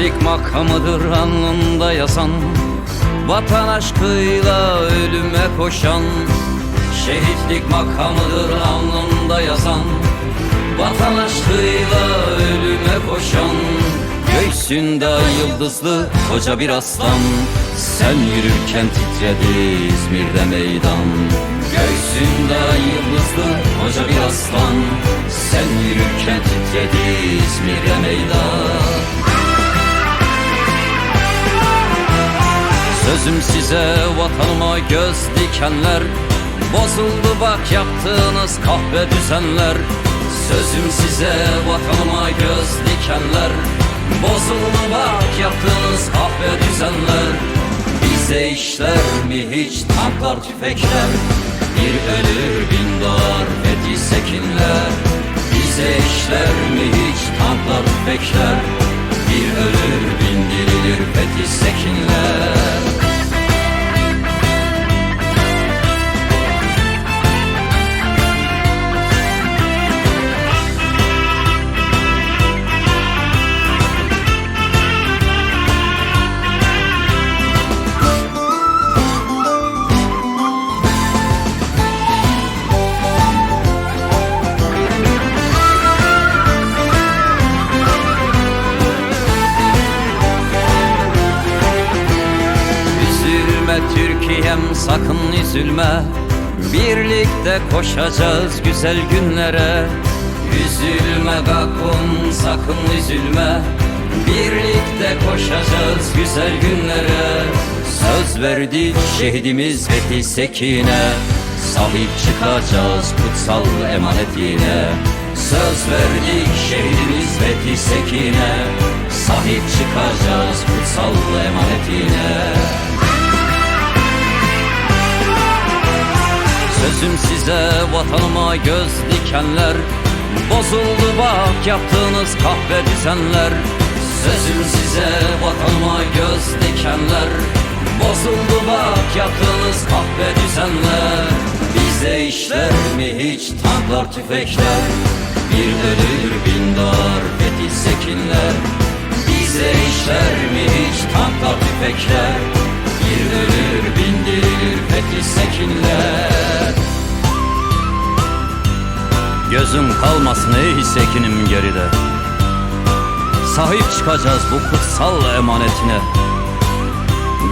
makamıdır alnında yazan Vatan aşkıyla ölüme koşan. Şehitlik makamıdır alnında yazan Vatan aşkıyla ölüme koşan. Göğsünde yıldızlı koca bir aslan Sen yürürken titredi İzmir'de meydan. Göğsünde yıldızlı koca bir aslan Sen yürürken titredi İzmir'de meydan Sözüm size vatanıma göz dikenler. Bozuldu bak yaptığınız kahve düzenler. Sözüm size vatanıma göz dikenler. Bozuldu bak yaptığınız kahve düzenler. Bize işler mi hiç tanklar tüfekler? Bir ölür bin doğar fethi sekinler. Bize işler mi hiç tanklar tüfekler? Bir ölür bin dirilir fethi sekinler Türkiye'm sakın üzülme. Birlikte koşacağız güzel günlere. Üzülme Gakun sakın üzülme. Birlikte koşacağız güzel günlere. Söz verdik şehidimiz Fethi Sekin'e. Sahip çıkacağız kutsal emanetine Söz verdik şehidimiz Fethi Sekin'e. Sahip çıkacağız kutsal emanetine Sözüm size vatanıma göz dikenler. Bozuldu bak yaptığınız kahve düzenler. Sözüm size vatanıma göz dikenler. Bozuldu bak yaptığınız kahve düzenler. Bize işler mi hiç tanklar tüfekler? Bir ölür bin doğar fethi sekinler. Bize işler mi hiç tanklar tüfekler? Bir ölür bin dirilir fethi sekinler Gözüm kalmasın ey sekinim geride. Sahip çıkacağız bu kutsal emanetine.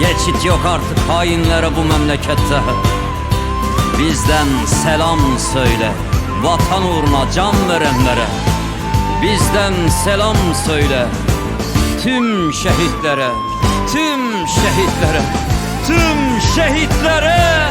Geçit yok artık hainlere bu memlekette. Bizden selam söyle Vatan uğruna can verenlere. Bizden selam söyle Tüm şehitlere Tüm şehitlere Tüm şehitlere